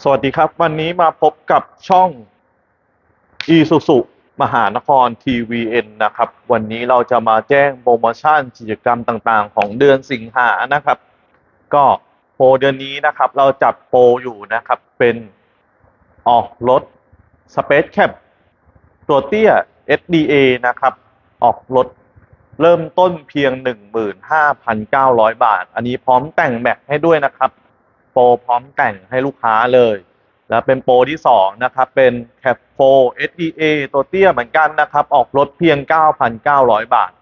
สวัสดีครับ วันนี้มาพบกับช่อง e s u s u มหานคร TVN นะครับ วันนี้เราจะมาแจ้งโปรโมชั่นกิจกรรมต่างๆ ของเดือนสิงหานะครับ ก็โปรเดือนนี้นะครับ เราจับโปรอยู่นะครับ เป็นออกรถ Space Cap ตัวเตี้ย SDA นะครับ ออกรถเริ่มต้นเพียง 15,900 บาท อันนี้พร้อมแต่งแม็กให้ด้วยนะครับ โปรพร้อมแต่งให้ลูกค้าเลย แล้วเป็นโปรที่ 2 นะครับ เป็น Cap 4 SDA ตัวเตี้ยเหมือนกันนะครับ ออกรถเพียง 9,900 บาท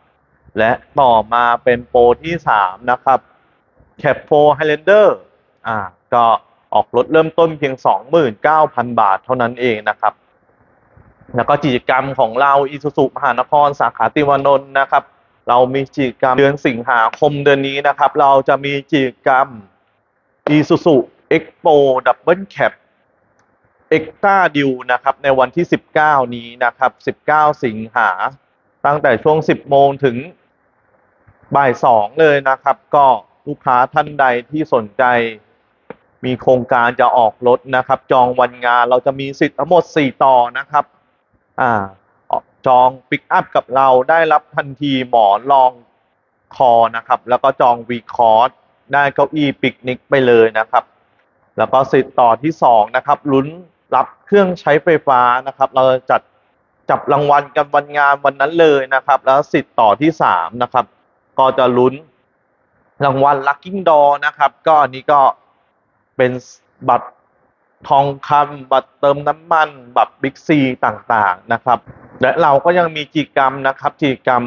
และต่อมาเป็นโปรที่ 3 นะครับ Cap 4 Highlander อ่าก็ออกรถเริ่มต้นเพียง 29,000 บาทเท่านั้นเองนะครับ แล้วก็กิจกรรมของเราอีสุสุมหานครสาขาติวานนท์นะครับ เรามีกิจกรรมเดือนสิงหาคมเดือนนี้นะครับ เราจะมีกิจกรรม Isuzu Expo Double Cap Extra Deal นะครับ ในวันที่ 19 นี้นะครับ 19 สิงหา ตั้งแต่ช่วง 10 โมงถึงบ่าย 2 เลยนะครับ ก็ลูกค้าท่านใดที่สนใจมีโครงการจะออกรถนะครับ จองวันงานเราจะมีสิทธิ์ทั้งหมด 4 ต่อนะครับ อ่า จองปิกอัพกับเราได้รับทันทีหมอนรองคอนะครับ แล้วก็จองวีคอร์ส ได้เก้าอี้ปิกนิกไปเลยนะครับ แล้วก็สิทธิ์ต่อที่สองนะครับลุ้นรับเครื่องใช้ไฟฟ้านะครับ เราจัดจับรางวัลกันวันงานวันนั้นเลยนะครับ แล้วสิทธิ์ต่อที่สามนะครับ ก็จะลุ้นรางวัลลัคกิ้งดอนะครับ ก็อันนี้ก็เป็นบัตรทองคำบัตรเติมน้ำมัน บัตรบิ๊กซีต่างๆนะครับ และเราก็ยังมีกิจกรรมนะครับกิจกรรม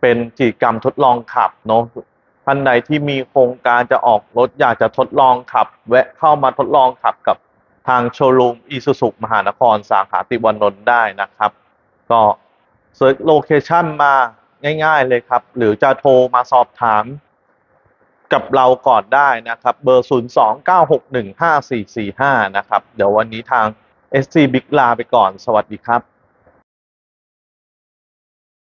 เป็นกิจกรรมทดลองขับเนาะ ท่านใดที่มีโครงการจะออกรถอยากจะทดลองขับ แวะเข้ามาทดลองขับกับทางโชว์รูมอีซูซุมหานครสาขาติวานนท์ได้นะครับ ก็เซิร์ชโลเคชันมาง่าย ๆ เลยครับ หรือจะโทรมาสอบถามกับเราก่อนได้นะครับ เบอร์ 029615445 นะครับ เดี๋ยววันนี้ทาง SC Big ลาไปก่อน สวัสดีครับ